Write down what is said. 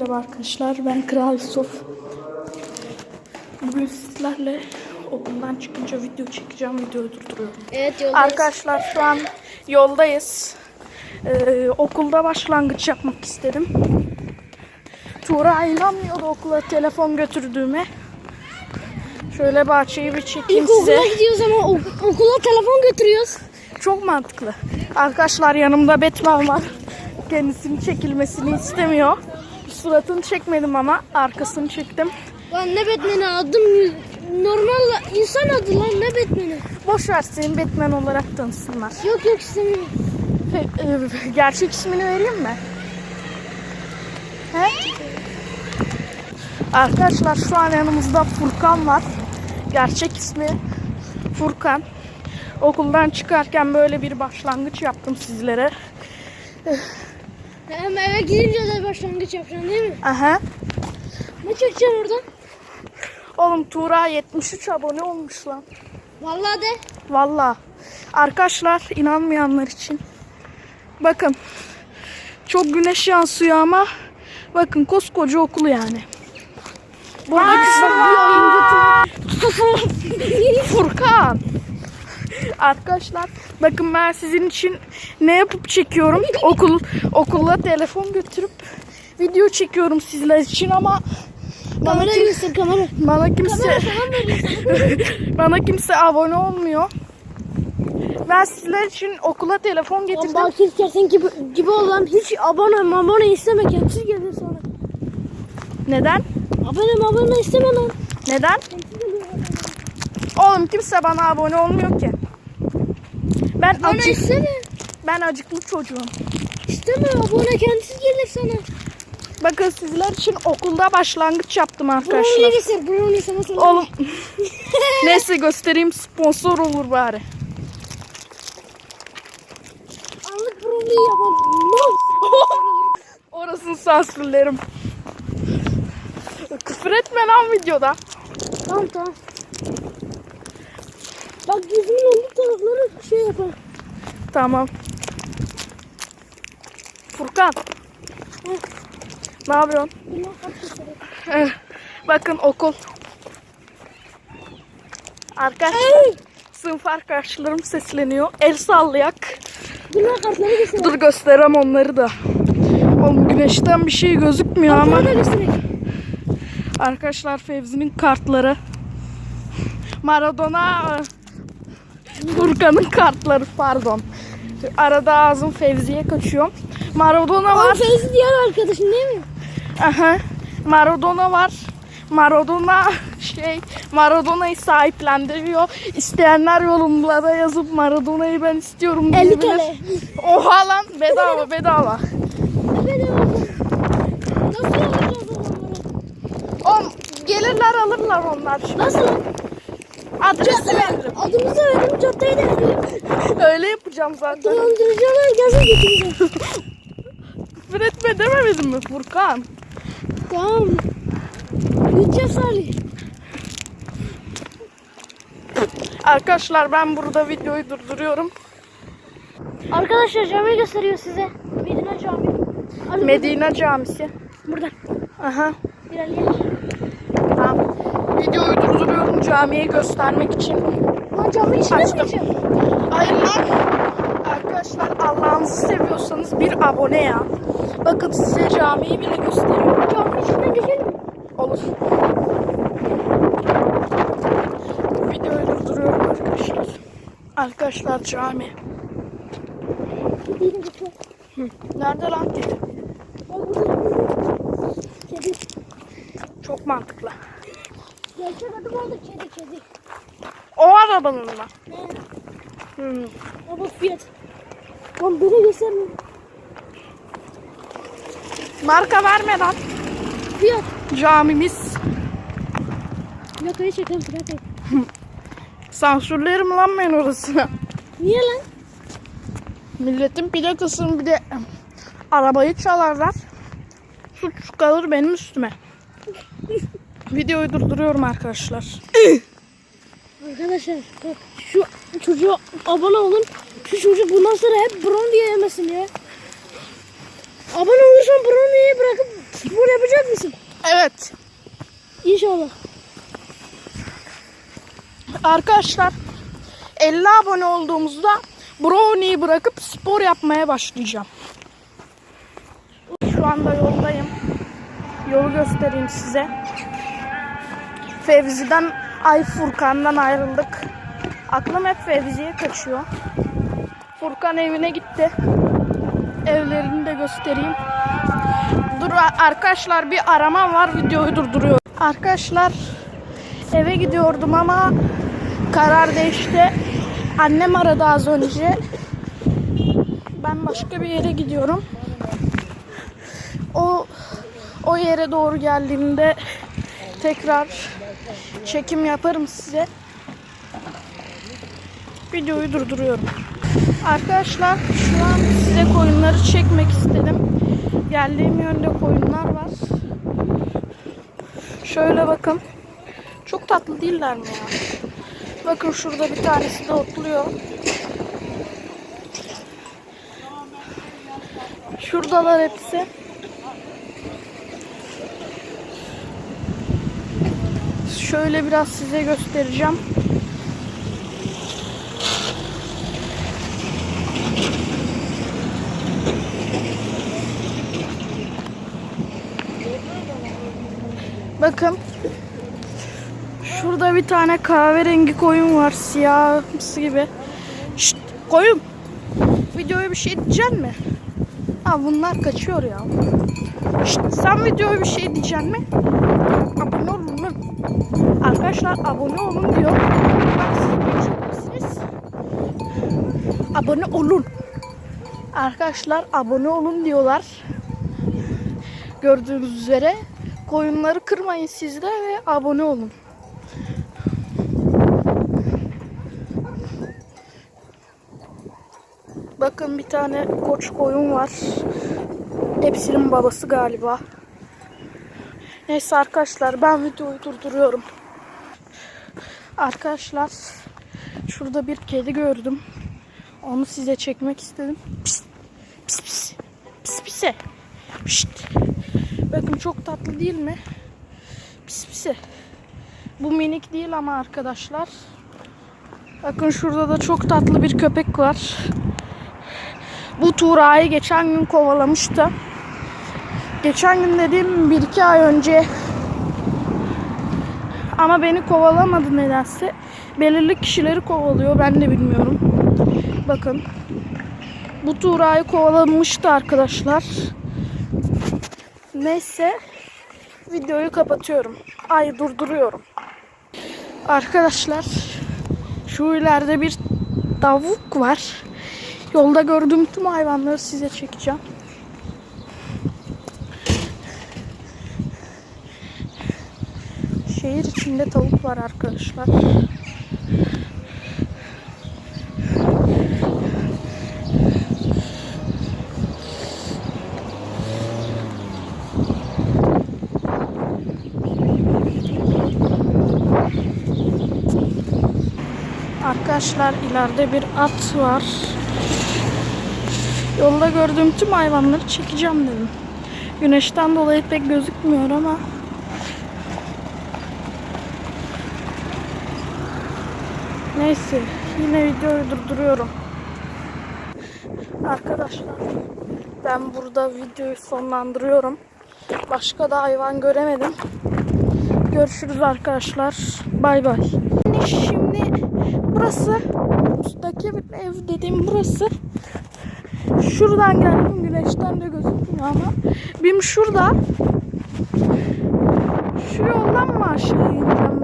Merhaba arkadaşlar, ben Kral Yusuf. Bugün sizlerle okuldan çıkınca video çekeceğim, videoyu durduruyorum. Evet yoldayız. Arkadaşlar şu an yoldayız. Ee, okulda başlangıç yapmak istedim. Tuğra inanmıyordu okula telefon götürdüğüme. Şöyle bahçeyi bir çekeyim İlk size. okula gidiyoruz ama ok- okula telefon götürüyoruz. Çok mantıklı. Arkadaşlar yanımda Batman var. Kendisinin çekilmesini istemiyor. Suratını çekmedim ama arkasını çektim. Lan ne Batman'i adım normal insan adı lan ne Batman'i. Boş ver seni Batman olarak tanısınlar. Yok yok istemiyorum. E, gerçek ismini vereyim mi? He? Arkadaşlar şu an yanımızda Furkan var. Gerçek ismi Furkan. Okuldan çıkarken böyle bir başlangıç yaptım sizlere. Hem eve gidince de başlangıç yapacaksın değil mi? Aha. Ne çekeceksin oradan? Oğlum Tuğra 73 abone olmuş lan. Vallahi de. Valla. Arkadaşlar inanmayanlar için. Bakın. Çok güneş yansıyor ama bakın koskoca okul yani. Burada Furkan. Arkadaşlar bakın ben sizin için ne yapıp çekiyorum. Okul okulla telefon götürüp video çekiyorum sizler için ama bana, Kamera kim- göster kamera. bana kimse bana kimse abone olmuyor. Ben sizler için okula telefon getirdim. Bakir kersen gibi, gibi olan hiç abone abone isteme kendisi gelir sonra. Neden? Abone abone isteme lan. Neden? Oğlum kimse bana abone olmuyor ki. Ben Bana acı, isteme. ben acıklı çocuğum. İsteme abone kendisi gelir sana. Bakın sizler için okulda başlangıç yaptım Brownie arkadaşlar. göster. Brownie sana sana. Oğlum neyse göstereyim sponsor olur bari. Anlık brownie yapalım. Orasını sansürlerim. Küfür etme lan videoda. Tamam tamam. Bak yüzümün öndeki tarafları şey yapar. Tamam. Furkan. Ne yapıyorsun? Eh, Bakın okul. Arkadaşlar sınıf arkadaşlarım sesleniyor. El sallayak. Dur gösterem onları da. Oğlum güneşten bir şey gözükmüyor ama. Arkadaşlar Fevzi'nin kartları. Maradona Furkan'ın kartları pardon. Arada ağzım Fevzi'ye kaçıyor. Maradona O var. Feyzi diğer arkadaşın değil mi? Aha. Maradona var. Maradona şey Maradona'yı sahiplendiriyor. İsteyenler yorumlara yazıp Maradona'yı ben istiyorum 50 diyebilir. kere. Oha lan bedava bedava. Evet. Nasıl alacağız onları? Oğlum gelirler alırlar onlar. Nasıl? Adresi veririm. Adımızı verelim caddeyi de verelim. Öyle yapacağım zaten. Dolandırıcılar gelsin getireceğiz. Küfür etme dememedim mi Furkan? tamam. Gideceğiz Salih. Arkadaşlar ben burada videoyu durduruyorum. Arkadaşlar cami gösteriyor size. Medine cami. Hadi Medine Camisi. Buradan. Aha. İlerleyelim. Camiyi göstermek için. Cami içine Açtım. Hayır lan. Arkadaşlar Allah'ınızı seviyorsanız bir abone ya. Bakın size camiyi bile gösteriyorum. Cami içine geçelim. Olur. Videoyu durduruyorum arkadaşlar. Arkadaşlar cami. Nerede lan kedi? Kedi. Çok mantıklı. Adı vardı kedi kedi. O arabanın mı? Ne? Hmm. Baba fiyat. Lan böyle gösterme. Marka vermeden Fiyat. camimiz Plakayı çekelim plakayı. sansürlerim lan ben orasını. Niye lan? Milletin plakasını bir de arabayı çalarlar. Suç kalır benim üstüme. Videoyu durduruyorum arkadaşlar. Arkadaşlar bak şu çocuğa abone olun. Şu çocuk bundan sonra hep brown diye yemesin ya. Abone olursan brownie'yi bırakıp Spor yapacak mısın? Evet. İnşallah. Arkadaşlar 50 abone olduğumuzda brownie'yi bırakıp spor yapmaya başlayacağım. Şu anda yoldayım. Yolu göstereyim size. Fevzi'den Ay Furkan'dan ayrıldık. Aklım hep Fevzi'ye kaçıyor. Furkan evine gitti. Evlerini de göstereyim. Dur arkadaşlar bir aramam var videoyu durduruyorum. Arkadaşlar eve gidiyordum ama karar değişti. Annem aradı az önce. Ben başka bir yere gidiyorum. O o yere doğru geldiğimde tekrar çekim yaparım size. Videoyu durduruyorum. Arkadaşlar şu an size koyunları çekmek istedim. Geldiğim yönde koyunlar var. Şöyle bakın. Çok tatlı değiller mi ya? Bakın şurada bir tanesi de otluyor. Şuradalar hepsi. Şöyle biraz size göstereceğim. Bakın. Şurada bir tane kahverengi koyun var. Siyahımsı gibi. Şşt koyun. Videoya bir şey diyeceksin mi? Ha bunlar kaçıyor ya. Şşt, sen videoya bir şey diyeceksin mi? Abone. Arkadaşlar abone olun diyor. Abone olun. Arkadaşlar abone olun diyorlar. Gördüğünüz üzere koyunları kırmayın siz de ve abone olun. Bakın bir tane koç koyun var. Hepsinin babası galiba. Neyse arkadaşlar ben videoyu durduruyorum. Arkadaşlar şurada bir kedi gördüm. Onu size çekmek istedim. Pis pis pis pis pise. Bakın çok tatlı değil mi? Pis pisi. Bu minik değil ama arkadaşlar. Bakın şurada da çok tatlı bir köpek var. Bu Tuğra'yı geçen gün kovalamıştı. Geçen gün dediğim bir iki ay önce ama beni kovalamadı nedense. Belirli kişileri kovalıyor. Ben de bilmiyorum. Bakın. Bu Tuğra'yı kovalamıştı arkadaşlar. Neyse. Videoyu kapatıyorum. Ay durduruyorum. Arkadaşlar. Şu ileride bir tavuk var. Yolda gördüğüm tüm hayvanları size çekeceğim. Şehir içinde tavuk var arkadaşlar. Arkadaşlar ileride bir at var. Yolda gördüğüm tüm hayvanları çekeceğim dedim. Güneşten dolayı pek gözükmüyor ama Neyse yine videoyu durduruyorum. Arkadaşlar ben burada videoyu sonlandırıyorum. Başka da hayvan göremedim. Görüşürüz arkadaşlar. Bay bay. Şimdi burası üstteki ev dediğim burası. Şuradan geldim güneşten de gözükmüyor ama. Benim şurada şu yoldan mı aşağı ineceğim